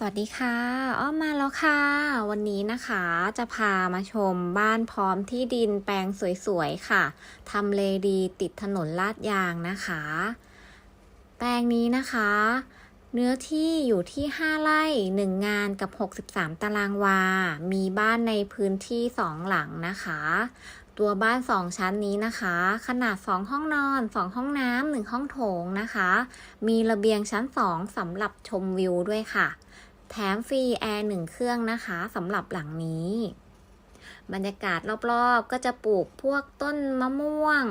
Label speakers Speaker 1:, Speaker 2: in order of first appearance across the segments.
Speaker 1: สวัสดีค่ะ อ้อมมาแล้วค่ะ วันนี้นะคะจะพามาชมบ้านพร้อมที่ดินแปลงสวยๆค่ะทำเลดีติดถนนลาดยางนะคะ แปลงนี้นะคะ เนื้อที่อยู่ที่ 5 ไร่ 1 งานกับ 63 ตารางวา มีบ้านในพื้นที่ 2 หลังนะคะ ตัวบ้าน 2 ชั้นนี้นะคะ ขนาด 2 ห้องนอน 2 ห้องน้ำ1ห้องโถงนะคะ มีระเบียงชั้น 2สำหรับชมวิวด้วยค่ะ แถมฟรีแอร์หนึ่งเครื่องนะคะสำหรับหลังนี้ บรรยากาศรอบๆ ก็จะปลูกพวกต้นมะม่วง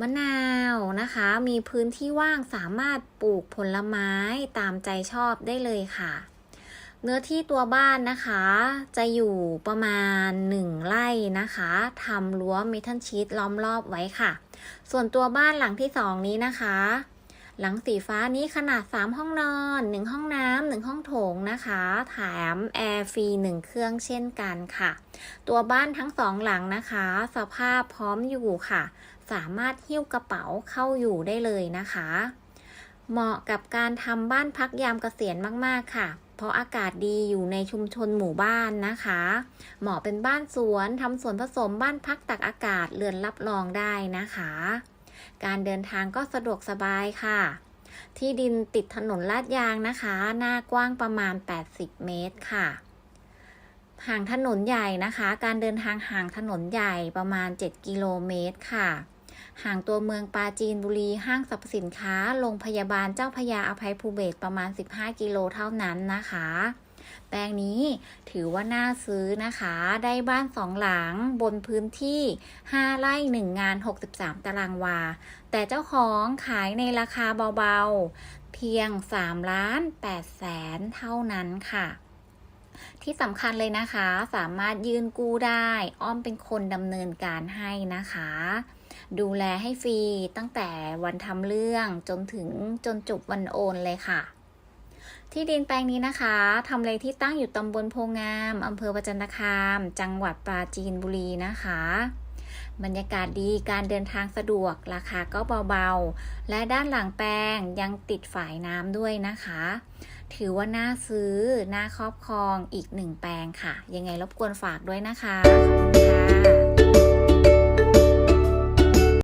Speaker 1: มะนาวนะคะ มีพื้นที่ว่างสามารถปลูกผลไม้ตามใจชอบได้เลยค่ะ เนื้อที่ตัวบ้านนะคะ จะอยู่ประมาณ 1 ไร่นะคะทำรั้วเมทัลชีตล้อมรอบไว้ค่ะ ส่วนตัวบ้านหลังที่ 2 นี้นะคะ หลังสีฟ้านี้ขนาด 3 ห้องนอน 1 ห้องน้ำ1ห้องโถงนะคะแถมแอร์ฟรี1เครื่องเช่นกันค่ะ ตัวบ้านทั้งสองหลังนะคะ สภาพพร้อมอยู่ค่ะ สามารถหิ้วกระเป๋าเข้าอยู่ได้เลยนะคะ เหมาะกับการทำบ้านพักยามเกษียณมากๆค่ะเพราะอากาศดีอยู่ในชุมชนหมู่บ้านนะคะ เหมาะเป็นบ้านสวนทำสวนผสมบ้านพักตักอากาศเรือนรับรองได้นะคะ การเดินทางก็สะดวกสบายค่ะ ที่ดินติดถนนลาดยางนะคะ หน้ากว้างประมาณ 80 เมตรค่ะ ห่างถนนใหญ่นะคะ การเดินทางห่างถนนใหญ่ประมาณ 7 กิโลเมตรค่ะห่างตัวเมืองปาจีนบุรีห้างสรรพสินค้าโรงพยาบาลเจ้าพยาอภัยภูเบศประมาณ 15 กิโลเท่านั้นนะคะ แปลงนี้ถือว่าน่าซื้อนะคะ ได้บ้านสองหลังบนพื้นที่ 5 ไร่ 1 งาน 63 ตารางวา แต่เจ้าของขายในราคาเบาๆ เพียง3ล้าน8แสนเท่านั้นค่ะที่สำคัญเลยนะคะ สามารถยืนกู้ได้ อ้อมเป็นคนดำเนินการให้นะคะ ดูแลให้ฟรีตั้งแต่วันทำเรื่องจนถึงจนจบวันโอนเลยค่ะ ที่ดินแปลงนี้นะคะทำเลที่ตั้งอยู่ตำบลโพงามอำเภอประจันตคาม จังหวัดปราจีนบุรีนะคะ บรรยากาศดีการเดินทางสะดวก ราคาก็เบาๆ และด้านหลังแปลงยังติดฝายน้ำด้วยนะคะ ถือว่าน่าซื้อ น่าครอบครองอีกหนึ่งแปลงค่ะ ยังไงรบกวนฝากด้วยนะคะ ขอบคุณค่ะ